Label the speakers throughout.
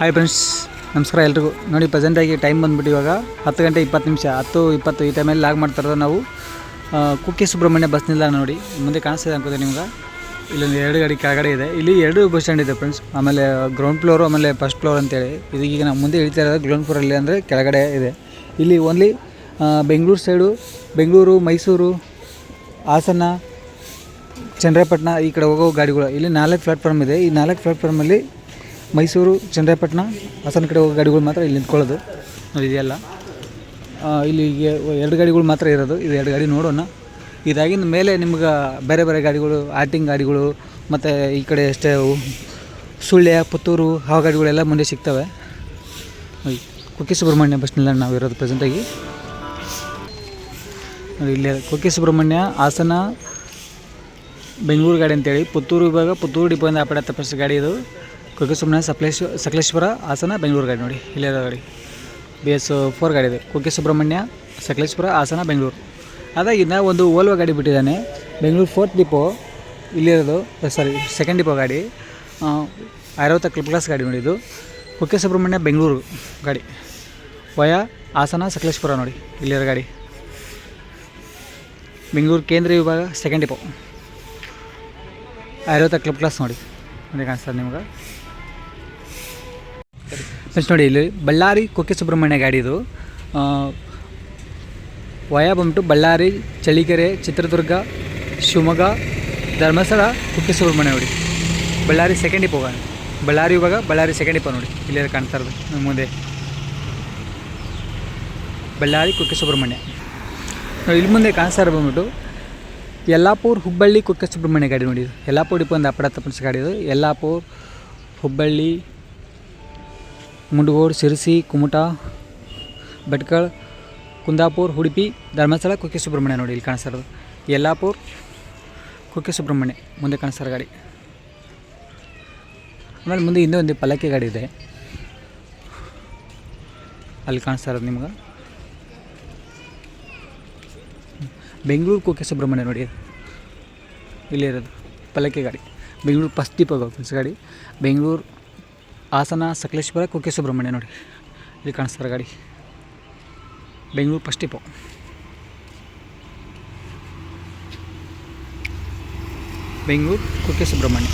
Speaker 1: Hi friends ನಮಸ್ಕಾರ ಎಲ್ರಿಗೂ. ನೋಡಿ ಪ್ರೆಸೆಂಟಾಗಿ ಟೈಮ್ ಬಂದ್ಬಿಟ್ಟು ಇವಾಗ ಹತ್ತು ಗಂಟೆ ಇಪ್ಪತ್ತು ನಿಮಿಷ, ಹತ್ತು ಇಪ್ಪತ್ತು ಈ ಟೈಮಲ್ಲಿ ಲಾಗ್ ಮಾಡ್ತಾರೋ ನಾವು ಕುಕ್ಕೆ ಸುಬ್ರಹ್ಮಣ್ಯ ಬಸ್ ನಿಲ್ದಾಣ ನೋಡಿ. ಮುಂದೆ ಕಾಣಿಸ್ತಿದೆ ಅನ್ಕೋದೆ ನಿಮ್ಗೆ. ಇಲ್ಲೊಂದು ಎರಡು ಗಾಡಿ ಕೆಳಗಡೆ ಇದೆ. ಇಲ್ಲಿ ಎರಡು ಬಸ್ ಸ್ಟ್ಯಾಂಡ್ ಇದೆ ಫ್ರೆಂಡ್ಸ್ ಆಮೇಲೆ ಗ್ರೌಂಡ್ ಫ್ಲೋರು ಆಮೇಲೆ ಫಸ್ಟ್ ಫ್ಲೋರ್ ಅಂತೇಳಿ. ಇದು ಈಗ ನಾವು ಮುಂದೆ ಇಳಿತಾ ಇರೋದು ಗ್ರೌಂಡ್ ಫ್ಲೋರಲ್ಲಿ ಅಂದರೆ ಕೆಳಗಡೆ ಇದೆ. ಇಲ್ಲಿ ಓನ್ಲಿ ಬೆಂಗಳೂರು ಸೈಡು ಬೆಂಗಳೂರು, ಮೈಸೂರು, ಹಾಸನ, ಚಂದ್ರಪಟ್ಟಣ ಈ ಕಡೆ ಹೋಗೋ ಗಾಡಿಗಳು. ಇಲ್ಲಿ ನಾಲ್ಕು ಪ್ಲಾಟ್ಫಾರ್ಮ್ ಇದೆ. ಈ ನಾಲ್ಕು ಪ್ಲಾಟ್ಫಾರ್ಮಲ್ಲಿ ಮೈಸೂರು ಚನ್ನರಾಯಪಟ್ಟಣ ಹಾಸನ ಕಡೆ ಹೋಗೋ ಗಾಡಿಗಳು ಮಾತ್ರ ಇಲ್ಲಿ ನಿಂತ್ಕೊಳ್ಳೋದು. ಇದೆಯಲ್ಲ. ಇಲ್ಲಿ ಎರಡು ಗಾಡಿಗಳು ಮಾತ್ರ ಇರೋದು. ಇದು ಎರಡು ಗಾಡಿ ನೋಡೋಣ. ಇದಾಗಿನ ಮೇಲೆ ನಿಮ್ಗೆ ಬೇರೆ ಬೇರೆ ಗಾಡಿಗಳು ಆರ್ಟಿಂಗ್ ಗಾಡಿಗಳು, ಮತ್ತು ಈ ಕಡೆ ಅಷ್ಟೇ ಸುಳ್ಯ, ಪುತ್ತೂರು, ಹಾವು ಗಾಡಿಗಳೆಲ್ಲ ಮುಂದೆ ಸಿಗ್ತವೆ. ಕುಕ್ಕೆ ಸುಬ್ರಹ್ಮಣ್ಯ ಬಸ್ ನಿಲ್ದಾಣ ನಾವು ಇರೋದು ಪ್ರೆಸೆಂಟಾಗಿ ಇಲ್ಲಿ ಕುಕ್ಕೆ ಸುಬ್ರಹ್ಮಣ್ಯ, ಹಾಸನ, ಬೆಂಗಳೂರು ಗಾಡಿ ಅಂತೇಳಿ. ಪುತ್ತೂರು ವಿಭಾಗ, ಪುತ್ತೂರು ಡಿಪೋಯಿಂದ ಆಪಡ ತಪ್ಪಿಸ್ ಗಾಡಿ ಇದು. ಕುಕ್ಕೆ ಸುಬ್ರಹ್ಮಣ್ಯ ಸಕಲೇಶ್ವರ ಹಾಸನ ಬೆಂಗಳೂರು ಗಾಡಿ ನೋಡಿ. ಇಲ್ಲೇ ಗಾಡಿ. ಬಿ ಎಸ್ ಫೋರ್ ಗಾಡಿ ಇದೆ. ಕುಕ್ಕೆ ಸುಬ್ರಹ್ಮಣ್ಯ ಸಕಲೇಶ್ವರ ಹಾಸನ ಬೆಂಗಳೂರು. ಅದಾಗಿಂದ ಒಂದು ಓಲ್ವ ಗಾಡಿ ಬಿಟ್ಟಿದ್ದಾನೆ. ಬೆಂಗಳೂರು ಫೋರ್ತ್ ಡಿಪೋ ಇಲ್ಲಿರೋದು ಸಾರಿ ಸೆಕೆಂಡ್ ಡಿಪೋ ಗಾಡಿ. ಅರವತ್ತ ಕ್ಲಿಪ್ ಕ್ಲಾಸ್ ಗಾಡಿ ನೋಡಿ ಇದು. ಕುಕ್ಕೆ ಸುಬ್ರಹ್ಮಣ್ಯ ಬೆಂಗಳೂರು ಗಾಡಿ. ವಯ ಹಾಸನ ಸಕಲೇಶ್ಪುರ ನೋಡಿ. ಇಲ್ಲಿರೋ ಗಾಡಿ. ಬೆಂಗಳೂರು ಕೇಂದ್ರ ವಿಭಾಗ ಸೆಕೆಂಡ್ ಡಿಪೋ ಅರವತ್ತ ಕ್ಲಿಪ್ ಕ್ಲಾಸ್ ನೋಡಿ. ನೋಡಿ ಕಾಣಿಸ್ತದೆ ನಿಮ್ಗೆ. ಫ್ರೆಂಡ್ಸ್ ನೋಡಿ, ಇಲ್ಲಿ ಬಳ್ಳಾರಿ ಕುಕ್ಕೆ ಸುಬ್ರಹ್ಮಣ್ಯ ಗಾಡಿ ಇದು. ವಯ ಬಂದ್ಬಿಟ್ಟು ಬಳ್ಳಾರಿ ಚಳಿಕೆರೆ ಚಿತ್ರದುರ್ಗ, ಶಿವಮೊಗ್ಗ, ಧರ್ಮಸ್ಥಳ, ಕುಕ್ಕೆ ಸುಬ್ರಹ್ಮಣ್ಯ ನೋಡಿ. ಬಳ್ಳಾರಿ ಸೆಕೆಂಡ್ ಗಾಡಿ. ಬಳ್ಳಾರಿ ಇವಾಗ ಬಳ್ಳಾರಿ ಸೆಕೆಂಡ್ ಡಿಪೋ ನೋಡಿ. ಇಲ್ಲಿ ಕಾಣ್ತಾ ಇರೋದು ನಮ್ಮ ಮುಂದೆ. ಬಳ್ಳಾರಿ ಕುಕ್ಕೆ ಸುಬ್ರಹ್ಮಣ್ಯ. ಇಲ್ಲಿ ಮುಂದೆ ಕಾಣಿಸ್ತಾ ಇರೋ ಬಂದ್ಬಿಟ್ಟು, ಯಲ್ಲಾಪುರ್ ಹುಬ್ಬಳ್ಳಿ ಕುಕ್ಕೆ ಸುಬ್ರಹ್ಮಣ್ಯ ಗಾಡಿ ನೋಡಿ ಯಲ್ಲಾಪುರ್ ಡಿಪೋ ಒಂದು ತಪ್ಪಿಸ ಗಾಡಿ ಇದು. ಯಲ್ಲಾಪುರ್, ಹುಬ್ಬಳ್ಳಿ ಮುಂಡಗೋಡು ಸಿರ್ಸಿ ಕುಮಟಾ, ಭಟ್ಕಳ, ಕುಂದಾಪುರ, ಉಡುಪಿ, ಧರ್ಮಸ್ಥಳ ಕುಕ್ಕೆ ಸುಬ್ರಹ್ಮಣ್ಯ ನೋಡಿ ಇಲ್ಲಿ ಕಾಣಿಸ್ತಾರದು ಯಲ್ಲಾಪುರ್ ಕುಕ್ಕೆ ಸುಬ್ರಹ್ಮಣ್ಯ ಮುಂದೆ ಕಾಣಿಸ್ತಾರೆ ಗಾಡಿ. ಆಮೇಲೆ ಮುಂದೆ ಇನ್ನೂ ಒಂದು ಪಲ್ಲಕ್ಕಿ ಗಾಡಿ ಇದೆ. ಅಲ್ಲಿ ಕಾಣಿಸ್ತಾ ಇರೋದು ನಿಮ್ಗೆ. ಬೆಂಗಳೂರು ಕುಕ್ಕೆ ಸುಬ್ರಹ್ಮಣ್ಯ ನೋಡಿ ಇಲ್ಲಿರೋದು ಪಲ್ಲಕ್ಕಿ ಗಾಡಿ. ಬೆಂಗಳೂರು ಫಸ್ಟ್ ಫ್ರೆಂಡ್ಸ್ ಗಾಡಿ. ಬೆಂಗಳೂರು ಹಾಸನ ಸಕಲೇಶ್ವರ ಕುಕ್ಕೆ ಸುಬ್ರಹ್ಮಣ್ಯ ನೋಡಿ. ಇಲ್ಲಿ ಕಾಣಿಸ್ತಾರೆ ಗಾಡಿ. Bengaluru first depot Bengaluru Kukke Subrahmanya.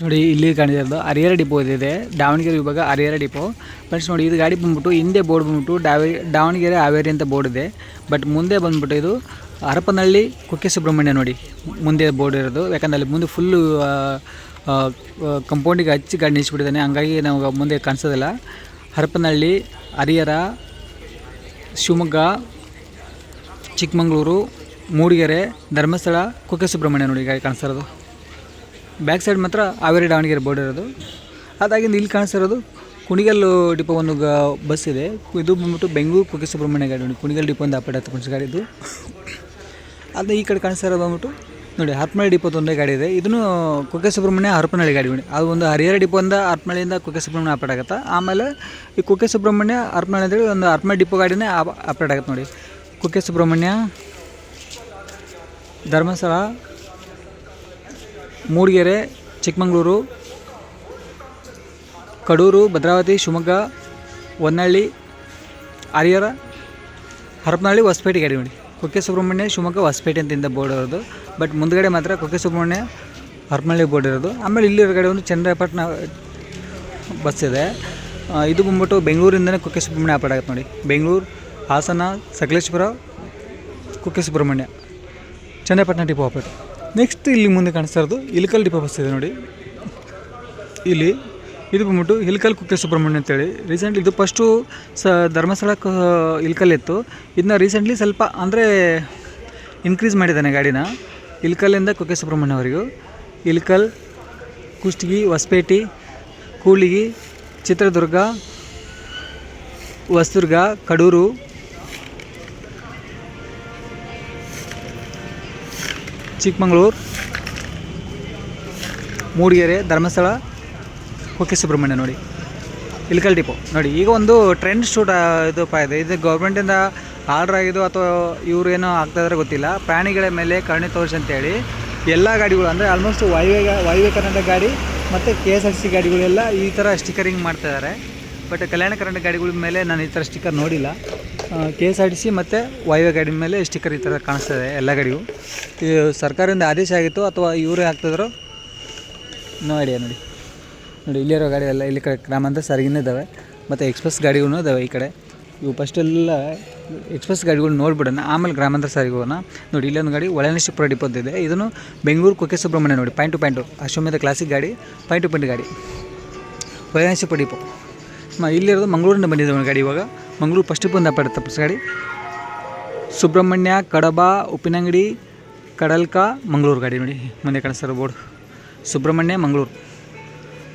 Speaker 1: ನೋಡಿ, ಇಲ್ಲಿ ಕಾಣಿರೋದು ಹರಿಹರ ಡಿಪೋ ಇದೆ. ದಾವಣಗೆರೆ ವಿಭಾಗ ಹರಿಹರ ಡಿಪೋ. ಫ್ರೆಂಡ್ಸ್ ನೋಡಿ, ಇದು ಗಾಡಿ ಬಂದ್ಬಿಟ್ಟು ಹಿಂದೆ ಬೋರ್ಡ್ ಬಂದ್ಬಿಟ್ಟು ಡಾವೇ ದಾವಣಗೆರೆ ಹಾವೇರಿ ಅಂತ ಬೋರ್ಡ್ ಇದೆ. ಬಟ್ ಮುಂದೆ ಬಂದ್ಬಿಟ್ಟು ಇದು ಹರಪನಹಳ್ಳಿ ಕುಕ್ಕೆ ಸುಬ್ರಹ್ಮಣ್ಯ ನೋಡಿ, ಮುಂದೆ ಬೋರ್ಡ್ ಇರೋದು. ಯಾಕಂದ್ರೆ ಅಲ್ಲಿ ಮುಂದೆ ಫುಲ್ಲು ಕಂಪೌಂಡಿಗೆ ಹಚ್ಚಿ ಗಾಡಿ ನಿಲ್ಲಿಸ್ಬಿಟ್ಟಿದ್ದಾನೆ ಹಂಗಾಗಿ ನಾವು ಮುಂದೆ ಕಾಣಿಸೋದಿಲ್ಲ. ಹರಪನಹಳ್ಳಿ, ಹರಿಹರ, ಶಿವಮೊಗ್ಗ, ಚಿಕ್ಕಮಗಳೂರು, ಮೂಡಿಗೆರೆ, ಧರ್ಮಸ್ಥಳ ಕುಕ್ಕೆ ಸುಬ್ರಹ್ಮಣ್ಯ ನೋಡಿ ಗಾಡಿ ಕಾಣಿಸ್ತಾ ಇರೋದು. ಬ್ಯಾಕ್ ಸೈಡ್ ಮಾತ್ರ ಹಾವೇರಿ ದಾವಣಗೆರೆ ಬೋರ್ಡ್ ಇರೋದು. ಅದಾಗಿಂದ ಇಲ್ಲಿ ಕಾಣಿಸ್ತಾ ಇರೋದು ಕುಣಿಗಲ್ಲು ಡಿಪೋ ಒಂದು ಗ ಬಸ್ ಇದೆ. ಇದು ಬಂದ್ಬಿಟ್ಟು ಬೆಂಗಳೂರು ಕುಕ್ಕೆ ಸುಬ್ರಹ್ಮಣ್ಯ ಗಾಡಿ ನೋಡಿ. ಕುಣಿಗಲ್ ಡಿಪೋ ಒಂದು ಅಪ್ಪಡ ಹತ್ತು ಗಾಡಿ ಇದು. ಅದು ಈ ಕಡೆ ಕಾಣಿಸ್ತಾ ಇರೋದು ಬಂದ್ಬಿಟ್ಟು ನೋಡಿ ಹರಪನಹಳ್ಳಿ ಡಿಪೋದೊಂದೇ ಗಾಡಿ ಇದೆ. ಇದನ್ನು ಕುಕ್ಕೆ ಸುಬ್ರಹ್ಮಣ್ಯ ಹರಪನಹಳ್ಳಿ ಗಾಡಿ ನೋಡಿ. ಅದು ಒಂದು ಹರಿಹರ ಡಿಪೋಯಿಂದ ಹರಪನಹಳ್ಳಿಯಿಂದ ಕುಕ್ಕೆ ಸುಬ್ರಹ್ಮಣ್ಯ ಅಪ್ಡೇಟ್ ಆಗುತ್ತೆ. ಆಮೇಲೆ ಈ ಕುಕ್ಕೆ ಸುಬ್ರಹ್ಮಣ್ಯ ಹರಪನಹಳ್ಳಿ ಅಂತೇಳಿ ಒಂದು ಹರಪನಹಳ್ಳಿ ಡಿಪೋ ಗಾಡಿನೇ ಅಪ್ಡೇಟ್ ಆಗುತ್ತೆ ನೋಡಿ. ಕುಕ್ಕೆ ಸುಬ್ರಹ್ಮಣ್ಯ ಧರ್ಮಸ್ಥಳ ಮೂಡಿಗೆರೆ, ಚಿಕ್ಕಮಗಳೂರು, ಕಡೂರು, ಭದ್ರಾವತಿ, ಶಿವಮೊಗ್ಗ ಹೊನ್ನಳ್ಳಿ ಹರಿಹರ, ಹರಪನಹಳ್ಳಿ ಹೊಸಪೇಟೆ ಗಾಡಿ ನೋಡಿ ಕುಕ್ಕೆ ಸುಬ್ರಹ್ಮಣ್ಯ, ಶಿವಮೊಗ್ಗ, ಹೊಸಪೇಟೆ ಅಂತಿಂದ ಬೋರ್ಡ್ ಇರೋದು. ಬಟ್ ಮುಂದ್ಗಡೆ ಮಾತ್ರ ಕುಕ್ಕೆ ಸುಬ್ರಹ್ಮಣ್ಯ, ಹರಪನಹಳ್ಳಿ ಬೋರ್ಡ್ ಇರೋದು. ಆಮೇಲೆ ಇಲ್ಲಿರೋ ಕಡೆ ಒಂದು ಚಂದ್ರಪಟ್ಟಣ ಬಸ್ ಇದೆ. ಇದು ಬಂದ್ಬಿಟ್ಟು ಬೆಂಗಳೂರಿಂದನೇ ಕುಕ್ಕೆ ಸುಬ್ರಹ್ಮಣ್ಯ ಆಪರೇಟ್ ಆಗುತ್ತೆ ನೋಡಿ. Bengaluru, Hassan Sakaleshwara Kukke Subrahmanya. Channapatna depot operate. Next ಇಲ್ಲಿ ಮುಂದೆ ಕಾಣಿಸ್ತಾ ಇರೋದು ಇಲ್ಕಲ್ ಡಿಪೋ ಬಸ್ ಇದೆ ನೋಡಿ. ಇಲ್ಲಿ ಇದು ಬಂದ್ಬಿಟ್ಟು ಇಲ್ಕಲ್ ಕುಕ್ಕೆ ಸುಬ್ರಹ್ಮಣ್ಯ ಅಂತೇಳಿ ರೀಸೆಂಟ್ಲಿ ಇದು ಫಸ್ಟು ಸ ಧರ್ಮಸ್ಥಳ ಇಲ್ಕಲ್ ಇತ್ತು. ಇದನ್ನ ರೀಸೆಂಟ್ಲಿ ಸ್ವಲ್ಪ ಅಂದರೆ ಇನ್ಕ್ರೀಸ್ ಮಾಡಿದ್ದಾನೆ ಗಾಡಿನ. ಇಲ್ಕಲ್ಲಿಂದ ಕುಕ್ಕೆ ಸುಬ್ರಹ್ಮಣ್ಯವರೆಗೂ ಇಲ್ಕಲ್, ಕುಷ್ಟಗಿ, ಹೊಸಪೇಟೆ ಕೂಳಿಗಿ ಚಿತ್ರದುರ್ಗ, ಹೊಸದುರ್ಗ, ಕಡೂರು ಚಿಕ್ಕಮಂಗ್ಳೂರು, ಮೂಡಿಗೆರೆ, ಧರ್ಮಸ್ಥಳ ಕುಕ್ಕೆ ಸುಬ್ರಹ್ಮಣ್ಯ ನೋಡಿ. ಇಲ್ಕಲ್ ಡಿಪೋ ನೋಡಿ, ಈಗ ಒಂದು ಟ್ರೆಂಡ್ ಶೂಟ್ ಇದಪ್ಪ ಇದೆ ಇದು. ಗೌರ್ಮೆಂಟಿಂದ ಆರ್ಡರ್ ಆಗಿದ್ದು ಅಥವಾ ಇವ್ರು ಏನೋ ಆಗ್ತಾ ಇದ್ರೆ ಗೊತ್ತಿಲ್ಲ. ಪ್ರಾಣಿಗಳ ಮೇಲೆ ಕರುಣೆ ತೋರಿಸಿ ಅಂತೇಳಿ ಎಲ್ಲ ಗಾಡಿಗಳು, ಅಂದರೆ ಆಲ್ಮೋಸ್ಟ್ ವಾಯುವ್ಯ ಕರ್ನಾಟಕ ಗಾಡಿ ಮತ್ತು ಕೆ ಎಸ್ ಆರ್ ಸಿ ಗಾಡಿಗಳೆಲ್ಲ ಈ ಥರ ಸ್ಟಿಕರಿಂಗ್ ಮಾಡ್ತಾ ಇದ್ದಾರೆ ಬಟ್ ಕಲ್ಯಾಣ ಕರ್ನಾಟಕ ಗಾಡಿಗಳ ಮೇಲೆ ನಾನು ಈ ಥರ ಸ್ಟಿಕ್ಕರ್ ನೋಡಿಲ್ಲ. K S R T C ಮತ್ತು ವಾಯುವ್ಯ ಗಾಡಿ ಮೇಲೆ ಸ್ಟಿಕ್ಕರ್ ಈ ಥರ ಕಾಣಿಸ್ತದೆ ಎಲ್ಲ ಗಾಡಿಗೂ. ಸರ್ಕಾರದಿಂದ ಆದೇಶ ಆಗಿತ್ತು ಅಥವಾ ಇವರೇ ಹಾಕ್ತಿದ್ರು? ನೋಡಿ ನೋಡಿ. ನೋಡಿ, ಇಲ್ಲಿರೋ ಗಾಡಿ ಎಲ್ಲ ಇಲ್ಲಿ ಕಡೆ ಗ್ರಾಮಾಂತರ ಸಾರಿಗೆನೇ ಇದ್ದಾವೆ ಮತ್ತು ಎಕ್ಸ್ಪ್ರೆಸ್ ಗಾಡಿಗಳೂ ಇದಾವೆ ಈ ಕಡೆ. ಇವು ಫಸ್ಟೆಲ್ಲ ಎಕ್ಸ್ಪ್ರೆಸ್ ಗಾಡಿಗಳು ನೋಡ್ಬಿಡೋಣ. ಆಮೇಲೆ ಗ್ರಾಮಾಂತರ ಸಾರಿಗೆ ಹೋಗೋಣ. ನೋಡಿ, ಇಲ್ಲೊಂದು ಗಾಡಿ ಒಳನೇಶ್ವರ ಡಿಪೋದ್ ಇದೆ. ಇದನ್ನು ಬೆಂಗಳೂರು ಕುಕ್ಕೆ ಸುಬ್ರಹ್ಮಣ್ಯ ನೋಡಿ. Point to point Ashwamedha classic ಗಾಡಿ ಪಾಯಿಂಟ್ ಟು ಪಾಯಿಂಟ್ ಗಾಡಿ. ಒಳನೇಶ್ವರ ಡಿಪೋ ಇಲ್ಲಿರೋದು ಮಂಗಳೂರಿಂದ ಒಂದು ಗಾಡಿ ಇವಾಗ. ಮಂಗಳೂರು ಫಸ್ಟ್ ಬಂದ ಪಡುತ್ತೆ ಫಸ್ಟ್ ಗಾಡಿ. ಸುಬ್ರಹ್ಮಣ್ಯ, ಕಡಬ, ಉಪ್ಪಿನಂಗಡಿ, ಕಡಲ್ಕ, ಮಂಗಳೂರು ಗಾಡಿ ನೋಡಿ. ಮುಂದೆ ಕಾಣಿಸ್ತಾರೆ ಬೋರ್ಡ್. ಸುಬ್ರಹ್ಮಣ್ಯ, ಮಂಗಳೂರು.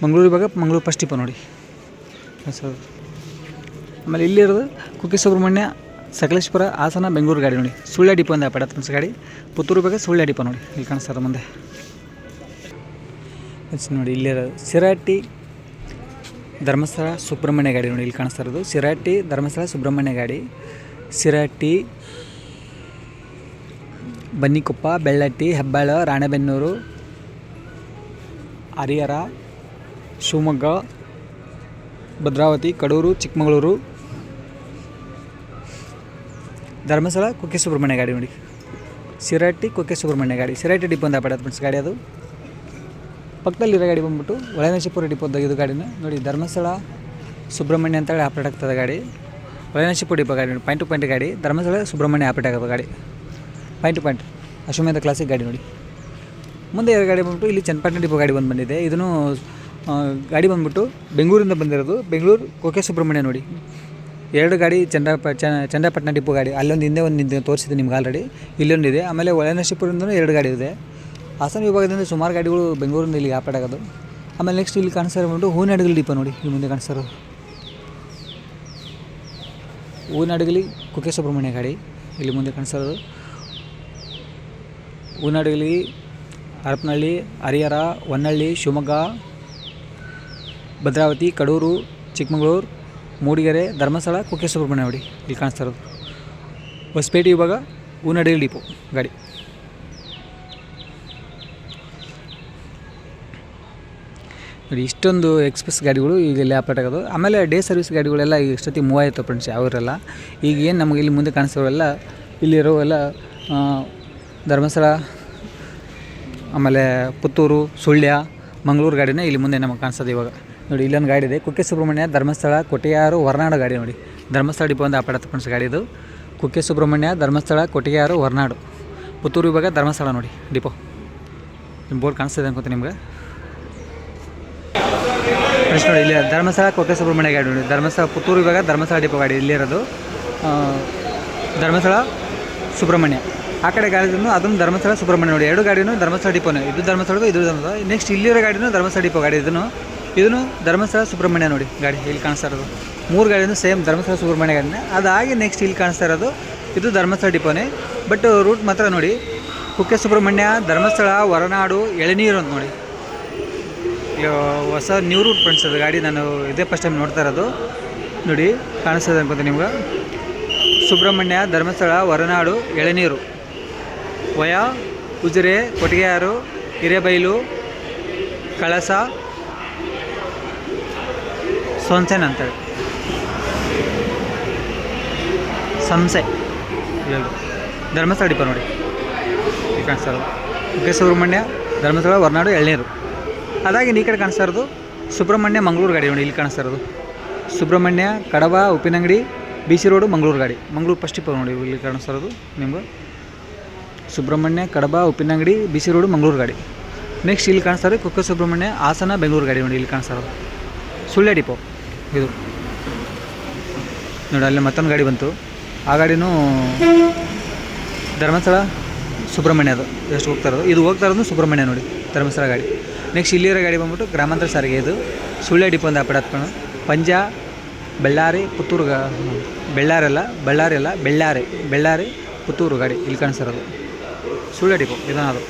Speaker 1: ಮಂಗಳೂರು ಇವಾಗ ಮಂಗಳೂರು ಫಸ್ಟ್ ಇಪ್ಪ ನೋಡಿ. ಸರ್ ಆಮೇಲೆ ಇಲ್ಲಿರೋದು ಕುಕ್ಕೆ ಸುಬ್ರಹ್ಮಣ್ಯ, ಸಕಲೇಶ್ಪುರ, ಹಾಸನ, ಬೆಂಗಳೂರು ಗಾಡಿ ನೋಡಿ. ಸುಳ್ಯ ಡಿಪೋ ಒಂದು ಪಡ ಫ್ರೆಂಡ್ಸ್ ಗಾಡಿ. ಪುತ್ತೂರು ಬಗ್ಗೆ ಸುಳ್ಯ ಡಿಪೋ ನೋಡಿ. ಇಲ್ಲಿ ಕಾಣಿಸ್ತಾರೆ ಮುಂದೆ. ನೋಡಿ ಇಲ್ಲಿರೋದು ಸಿರಾಟಿ ಧರ್ಮಸ್ಥಳ ಸುಬ್ರಹ್ಮಣ್ಯ ಗಾಡಿ ನೋಡಿ ಇಲ್ಲಿ ಕಾಣಿಸ್ತಾ ಇರೋದು. ಸಿರಾಟಿ, ಧರ್ಮಸ್ಥಳ ಸುಬ್ರಹ್ಮಣ್ಯ ಗಾಡಿ. ಸಿರಾಟಿ, ಬನ್ನಿಕೊಪ್ಪ, ಬೆಳ್ಳಟ್ಟಿ, ಹೆಬ್ಬಾಳ, ರಾಣೆಬೆನ್ನೂರು, ಹರಿಹರ, ಶಿವಮೊಗ್ಗ, ಭದ್ರಾವತಿ, ಕಡೂರು, ಚಿಕ್ಕಮಗಳೂರು. ಧರ್ಮಸ್ಥಳ ಕುಕ್ಕೆ ಸುಬ್ರಹ್ಮಣ್ಯ ಗಾಡಿ ನೋಡಿ. ಸಿರಾಟಿ, ಕುಕ್ಕೆ ಸುಬ್ರಹ್ಮಣ್ಯ ಗಾಡಿ. ಸಿರಾಟಿ ಡಿಪೋ ಅಂತ ಫ್ರೆಂಡ್ಸ್ ಗಾಡಿ ಅದು. ಪಕ್ಕದಲ್ಲಿರೋ ಗಾಡಿ ಬಂದ್ಬಿಟ್ಟು ಒಳನಶಿಪುರ ಡಿಪೋದಾಗ ಇದು ಗಾಡಿನ. ನೋಡಿ, ಧರ್ಮಸ್ಥಳ, ಸುಬ್ರಹ್ಮಣ್ಯ ಅಂತೇಳಿ ಆಪ್ರೇಟ್ ಆಗ್ತದೆ ಗಾಡಿ. ಒಳನಶಿಪುರ ಡಿಪೋ ಗಾಡಿ ನೋಡಿ ಪಾಯಿಂಟ್ ಟು ಪಾಯಿಂಟ್ ಗಾಡಿ. ಧರ್ಮಸ್ಥಳ, ಸುಬ್ರಹ್ಮಣ್ಯ ಆಪ್ರೇಟ್ ಆಗೋದು ಗಾಡಿ. Point to point Ashwamedha classic ಗಾಡಿ ನೋಡಿ. ಮುಂದೆ ಎರಡು ಗಾಡಿ ಬಂದ್ಬಿಟ್ಟು ಇಲ್ಲಿ ಚನ್ನಪಟ್ಟಣ ಡಿಪೋ ಗಾಡಿ ಬಂದು ಬಂದಿದೆ. ಇದನ್ನು ಗಾಡಿ ಬಂದ್ಬಿಟ್ಟು ಬೆಂಗಳೂರಿಂದ ಬಂದಿರೋದು. ಬೆಂಗಳೂರು ಕೋಕೆ ಸುಬ್ರಹ್ಮಣ್ಯ ನೋಡಿ. ಎರಡು ಗಾಡಿ ಚಂದ ಚನ್ನಪಟ್ಟಣ ಡಿಪೋ ಗಾಡಿ. ಅಲ್ಲೊಂದು ಹಿಂದೆ ಒಂದು ನಿಂತು ತೋರಿಸಿದೆ ನಿಮ್ಗೆ ಆಲ್ರೆಡಿ ಇಲ್ಲೊಂದಿದೆ. ಆಮೇಲೆ ಒಳನಶಿಪುರದಿಂದನೂ ಎರಡು ಗಾಡಿ ಇದೆ. ಹಾಸನ ವಿಭಾಗದಿಂದ ಸುಮಾರು ಗಾಡಿಗಳು ಬೆಂಗಳೂರಿಂದ ಇಲ್ಲಿಗೆ ಆಗೋದು. ಆಮೇಲೆ ನೆಕ್ಸ್ಟ್ ಇಲ್ಲಿ ಕಾಣಿಸ್ತಾ ಹೂವಿನ ಹೂನಡಗಲಿ ಡಿಪೋ ನೋಡಿ, ಇಲ್ಲಿ ಮುಂದೆ ಕಾಣಿಸ್ತಾ ಇರೋದು. ಹೂನಡಗಲಿ ಕುಕ್ಕೆ ಸುಬ್ರಹ್ಮಣ್ಯ ಗಾಡಿ, ಇಲ್ಲಿ ಮುಂದೆ ಕಾಣಿಸ್ತಾ ಇರೋದು. ಹೂನಡಗಲಿ ಹರಪನಹಳ್ಳಿ, ಹರಿಹರ, ಹೊನ್ನಳ್ಳಿ, ಶಿವಮೊಗ್ಗ, ಭದ್ರಾವತಿ, ಕಡೂರು, ಚಿಕ್ಕಮಗಳೂರು, ಮೂಡಿಗೆರೆ, ಧರ್ಮಸ್ಥಳ, ಕುಕ್ಕೆ ಸುಬ್ರಹ್ಮಣ್ಯ ನೋಡಿ, ಇಲ್ಲಿ ಕಾಣಿಸ್ತಾ ಇರೋದು. ಹೊಸಪೇಟೆ ಇವಾಗ ಹೂನಡಗಲಿ ಡಿಪೋ ಗಾಡಿ. ನೋಡಿ, ಇಷ್ಟೊಂದು ಎಕ್ಸ್ಪ್ರೆಸ್ ಗಾಡಿಗಳು ಈಗ ಇಲ್ಲಿ ಆಪರೇಟ್ ಆಮೇಲೆ ಡೇ ಸರ್ವಿಸ್ ಗಾಡಿಗಳೆಲ್ಲ ಈಗ ಇಷ್ಟೊತ್ತಿಗೆ ಮೂವ್ ಆಯಿತು ಫ್ರೆಂಡ್ಸ್ ಯಾವಿರಲ್ಲ? ಈಗ ಏನು ನಮಗೆ ಇಲ್ಲಿ ಮುಂದೆ ಕಾಣಿಸ್ತಾವೆಲ್ಲ ಇಲ್ಲಿರೋ ಎಲ್ಲ ಧರ್ಮಸ್ಥಳ, ಆಮೇಲೆ ಪುತ್ತೂರು, ಸುಳ್ಯ, ಮಂಗಳೂರು ಗಾಡಿನೇ ಇಲ್ಲಿ ಮುಂದೆ ನಮಗೆ ಕಾಣಿಸ್ತದೆ ಇವಾಗ. ನೋಡಿ, ಇಲ್ಲೊಂದು ಗಾಡಿ ಇದೆ. ಕುಕ್ಕೆ ಸುಬ್ರಹ್ಮಣ್ಯ, ಧರ್ಮಸ್ಥಳ, ಕೊಟ್ಟಿಯಾರು, ಹೊರನಾಡು ಗಾಡಿ ನೋಡಿ. ಧರ್ಮಸ್ಥಳ ಡಿಪೋ ಒಂದು ಆಪರೇಟ್ ಫ್ರೆಂಡ್ಸ್ ಗಾಡಿ ಇದು. ಕುಕ್ಕೆ ಸುಬ್ರಹ್ಮಣ್ಯ, ಧರ್ಮಸ್ಥಳ, ಕೊಟ್ಟಿಯಾರು, ಹೊರನಾಡು. ಪುತ್ತೂರು ಇವಾಗ ಧರ್ಮಸ್ಥಳ ನೋಡಿ, ಡಿಪೋ. ನಿಮ್ಮ ಬೋರ್ಡ್ ಕಾಣಿಸ್ತಿದೆ ಅನ್ಕೋತೀನಿ ನಿಮ್ಗೆ. ಫ್ರೆಂಡ್ಸ್ ನೋಡಿ ಇಲ್ಲಿ ಧರ್ಮಸ್ಥಳ ಕೋಟೆ ಸುಬ್ರಹ್ಮಣ್ಯ ಗಾಡಿ ನೋಡಿ. ಧರ್ಮಸ್ಥಳ ಪುತ್ತೂರು ಇವಾಗ ಧರ್ಮಸ್ಥಳ ಡಿಪೋ ಗಾಡಿ ಇಲ್ಲಿರೋದು ಧರ್ಮಸ್ಥಳ ಸುಬ್ರಹ್ಮಣ್ಯ. ಆ ಕಡೆ ಗಾಡಿನೂ ಅದನ್ನು ಧರ್ಮಸ್ಥಳ ಸುಬ್ರಹ್ಮಣ್ಯ ನೋಡಿ. ಎರಡು ಗಾಡಿನೂ ಧರ್ಮಸ್ಥಳ ಡಿಪೋನೇ. ಇದು ಧರ್ಮಸ್ಥಳದು ಇದು ಧರ್ಮಸ್ಥಳ. ನೆಕ್ಸ್ಟ್ ಇಲ್ಲಿರೋ ಗಾಡಿನೂ ಧರ್ಮಸ್ಥಳ ಡಿಪೋ ಗಾಡಿ. ಇದನ್ನು ಇದನ್ನು ಧರ್ಮಸ್ಥಳ ಸುಬ್ರಹ್ಮಣ್ಯ ನೋಡಿ ಗಾಡಿ. ಇಲ್ಲಿ ಕಾಣಿಸ್ತಾ ಇರೋದು. ಮೂರು ಗಾಡಿನೂ ಸೇಮ್ ಧರ್ಮಸ್ಥಳ ಸುಬ್ರಹ್ಮಣ್ಯ ಗಾಡಿನ. ಅದಾಗಿ ನೆಕ್ಸ್ಟ್ ಇಲ್ಲಿ ಕಾಣಿಸ್ತಾ ಇರೋದು, ಇದು ಧರ್ಮಸ್ಥಳ ಡಿಪೋನೇ. ಬಟ್ ರೂಟ್ ಮಾತ್ರ ನೋಡಿ. ಕುಕ್ಕೆ ಸುಬ್ರಹ್ಮಣ್ಯ, ಧರ್ಮಸ್ಥಳ, ಹೊರನಾಡು, ಎಳನೀರು ಅಂತ ನೋಡಿ. ಹೊಸ ನ್ಯೂ ರೂಟ್ ಫ್ರೆಂಡ್ಸ್ ಅದು ಗಾಡಿ ನಾನು ಇದೇ ಫಸ್ಟ್ ಟೈಮ್ ನೋಡ್ತಾ ಇರೋದು. ನೋಡಿ ಕಾಣಿಸ್ತದೆ ಅನ್ಕೋತೀನಿ ನಿಮ್ಗೆ. ಸುಬ್ರಹ್ಮಣ್ಯ ಧರ್ಮಸ್ಥಳ ಹೊರನಾಡು ಎಳೆನೀರು. ವಯ ಉಜಿರೆ ಕೊಟ್ಟಿಗೆಯಾರು ಹಿರೇಬೈಲು ಕಳಸ ಸೊನ್ಸೆನ್ ಅಂತೇಳಿ. ಸಂಸೆ. ಧರ್ಮಸ್ಥಳ ಡಿಪ ನೋಡಿ. ಕಾಣಿಸ್ತಾ ಕುಕ್ಕೆ ಸುಬ್ರಹ್ಮಣ್ಯ ಧರ್ಮಸ್ಥಳ ಹೊರನಾಡು ಎಳ್ನೀರು. ಅದಾಗಿ ಈ ಕಡೆ ಕಾಣಿಸ್ತಾ ಇರೋದು ಸುಬ್ರಹ್ಮಣ್ಯ ಮಂಗಳೂರು ಗಾಡಿ ನೋಡಿ, ಇಲ್ಲಿ ಕಾಣಿಸ್ತಾ ಇರೋದು. Subrahmanya, Kadaba, Uppinangady, B C road, Mangaluru ಗಾಡಿ. ಮಂಗಳೂರು ಫಸ್ಟ್ ಇಪ್ಪ ನೋಡಿ, ಇಲ್ಲಿ ಕಾಣಿಸ್ತಾ ಇರೋದು ನಿಮ್ಗೆ. Subrahmanya, Kadaba, Uppinangady, B C road, Mangaluru ಗಾಡಿ. ನೆಕ್ಸ್ಟ್ ಇಲ್ಲಿ ಕಾಣಿಸ್ತಾ ಇರೋದು ಕುಕ್ಕೆ ಸುಬ್ರಹ್ಮಣ್ಯ, ಹಾಸನ, ಬೆಂಗಳೂರು ಗಾಡಿ ನೋಡಿ, ಇಲ್ಲಿ ಕಾಣಿಸ್ತಾ ಇರೋದು. ಸುಳ್ಯ ಡಿಪೋ ಇದು. ನೋಡಿ, ಅಲ್ಲಿ ಮತ್ತೊಂದು ಗಾಡಿ ಬಂತು. ಆ ಗಾಡಿನೂ ಧರ್ಮಸ್ಥಳ ಸುಬ್ರಹ್ಮಣ್ಯ ಅದು ಎಷ್ಟು ಹೋಗ್ತಾ ಇರೋದು? ಇದು ಹೋಗ್ತಾ ಇರೋದು ಸುಬ್ರಹ್ಮಣ್ಯ ನೋಡಿ, ಧರ್ಮಸ್ಥಳ ಗಾಡಿ. ನೆಕ್ಸ್ಟ್ ಇಲ್ಲಿರೋ ಗಾಡಿ ಬಂದ್ಬಿಟ್ಟು ಗ್ರಾಮಾಂತರ ಸಾರಿಗೆ ಇದು. ಸುಳ್ಯ ಡಿಪೋ ಅಂತ ಪಡೆ ಹತ್ಕೊಂಡು ಪಂಜ, ಬಳ್ಳಾರಿ, ಪುತ್ತೂರು ಗಾ ಬೆಳ್ಳಾರಿ ಅಲ್ಲ, ಬಳ್ಳಾರಿ ಅಲ್ಲ, ಬೆಳ್ಳಾರಿ ಬೆಳ್ಳಾರಿ, ಪುತ್ತೂರು ಗಾಡಿ ಇಲ್ಲಿ ಕಾಣಿಸ್ತಿರೋದು ಸುಳ್ಯ ಡಿಪೋ ಇದನ್ನದು